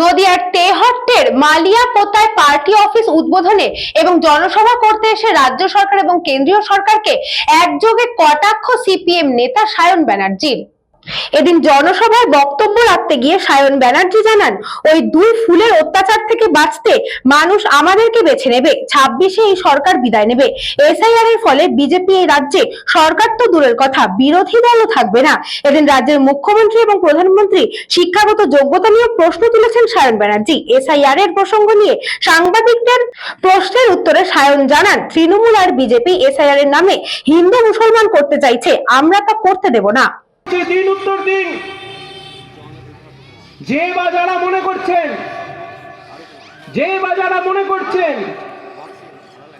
নদিয়ার তেহট্টের মালিয়া পোতায় পার্টি অফিস উদ্বোধনে এবং জনসভা করতে এসে রাজ্য সরকার এবং কেন্দ্রীয় সরকারকে একযোগে কটাক্ষ সিপিএম নেতা সায়ন ব্যানার্জির। এদিন জনসভায় বক্তব্য রাখতে গিয়ে সায়ন ব্যানার্জি জানান, ওই দুই ফুলের অত্যাচার থেকে বাঁচতে মানুষ আমাদেরকে বেছে নেবে, ছাব্বিশে এই সরকার বিদায় নেবে। এসআইআর এর ফলে বিজেপি এই রাজ্যে, সরকার তো দূরের কথা, বিরোধী দলও থাকবে না। এদিন রাজ্যের মুখ্যমন্ত্রী এবং প্রধানমন্ত্রী শিক্ষাগত যোগ্যতা নিয়ে প্রশ্ন তুলেছেন সায়ন ব্যানার্জি। এসআইআর এর প্রসঙ্গ নিয়ে সাংবাদিকদের প্রশ্নের উত্তরে সায়ন জানান, তৃণমূল আর বিজেপি এসআইআর এর নামে হিন্দু মুসলমান করতে চাইছে, আমরা তা করতে দেব না। দিন উত্তর দিন। যে বা যারা মনে করছেন, যে বা যারা মনে করছেন,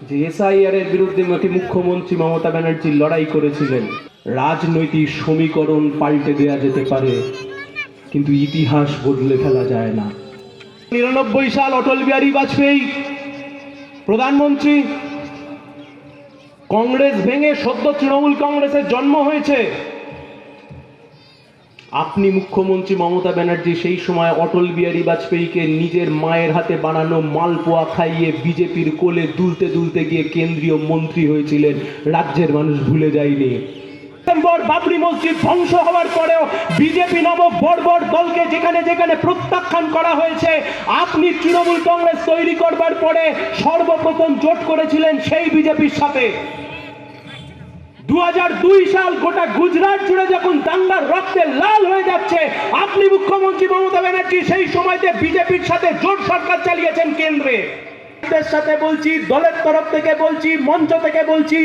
যে এসআইআর এর বিরুদ্ধে নাকি মুখ্যমন্ত্রী মমতা ব্যানার্জি লড়াই করেছিলেন, রাজনৈতিক সমীকরণ পাল্টে দেয়া যেতে পারে, কিন্তু ইতিহাস বদলে ফেলা যায় না। নিরানব্বই সাল অটল বিহারী বাজপেয়ী, প্রধানমন্ত্রী, কংগ্রেস ভেঙে সদ্য তৃণমূল কংগ্রেসের জন্ম হয়েছে। আপনি মুখ্যমন্ত্রী মমতা ব্যানার্জি সেই সময় অটল বিহারী বাজপেয়ীকে নিজের মায়ের হাতে বানানো মালপোয়া খাইয়ে বিজেপির কোলে দুলতে দুলতে গিয়ে কেন্দ্রীয় মন্ত্রী হয়েছিলেন। রাজ্যের মানুষ ভুলে যায়নি। সেপ্টেম্বর বাবরি মসজিদ ধ্বংস হওয়ার পরেও বিজেপি নামক বড় দলকে যেখানে যেখানে প্রত্যাখ্যান করা হয়েছে, আপনি তৃণমূল কংগ্রেস তৈরি করবার পরে সর্বপ্রথম জোট করেছিলেন সেই বিজেপির সাথে। দু হাজার দুই সাল গোটা গুজরাট জুড়ে যখন দাঙ্গার রক্তে লাল হয়ে যাচ্ছে, আপনি মুখ্যমন্ত্রী মমতা ব্যানার্জি সেই সময়তে বিজেপির সাথে জোট সরকার চালিয়েছেন কেন্দ্রে। সাথে বলছি, দলের তরফ থেকে বলছি, মঞ্চ থেকে বলছি,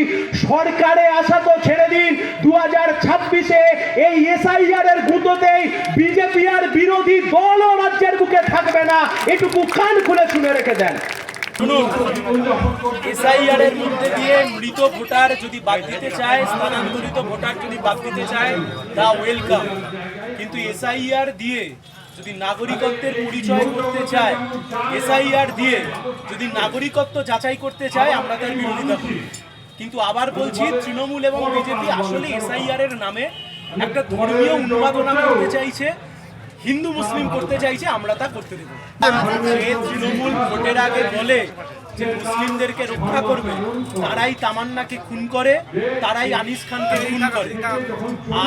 সরকারে আসা তো ছেড়ে দিন। দু হাজার ছাব্বিশে এই এসআইআর এর গুঁতোতেই বিজেপি আর বিরোধী দলও রাজ্যের বুকে থাকবে না। এটুকু কান খুলে শুনে রেখে দেন। শুনুন। এসআইআর এর মধ্যে দিয়ে মৃত ভোটার যদি বাদ দিতে চায়, স্থানান্তরিত ভোটার যদি বাদ দিতে চায় দা ওয়েলকাম কিন্তু এসআইআর দিয়ে যদি নাগরিকত্বের পরিচয় করতে চায় এসআইআর দিয়ে যদি নাগরিকত্ব যাচাই করতে চায়, আমরা তার বিরোধিতা করি। কিন্তু আবার বলছি, তৃণমূল এবং বিজেপি আসলে এসআইআর এর নামে একটা ধর্মীয় উন্মাদনা করতে চাইছে। হিন্দু মুসলিম করতে চাইছে আমরা তা করতে দেবো। তৃণমূল ভোটের আগে বলে যে মুসলিমদেরকে রক্ষা করবে তারাই তামান্নাকে খুন করে তারাই আনিস খানকে খুন করে।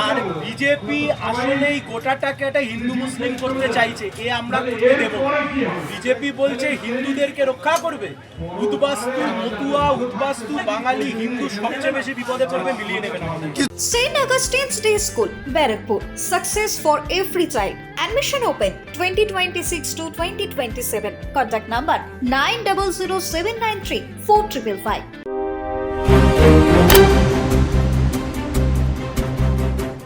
আর বিজেপি আসলেই গোটাটাকে একটা হিন্দু মুসলিম করতে চাইছে এ আমরা করতে দেব বিজেপি বলছে হিন্দুদেরকে রক্ষা করবে উদ্বাস্তু মতুয়া উদ্বাস্তু বাঙালি হিন্দু সবচেয়ে বেশি বিপদে পড়বে মিলিয়ে নেবেন আমাদের। Twenty Augustine's Day School, twenty Success for every child. Admission open 2026 seven nine three four triple five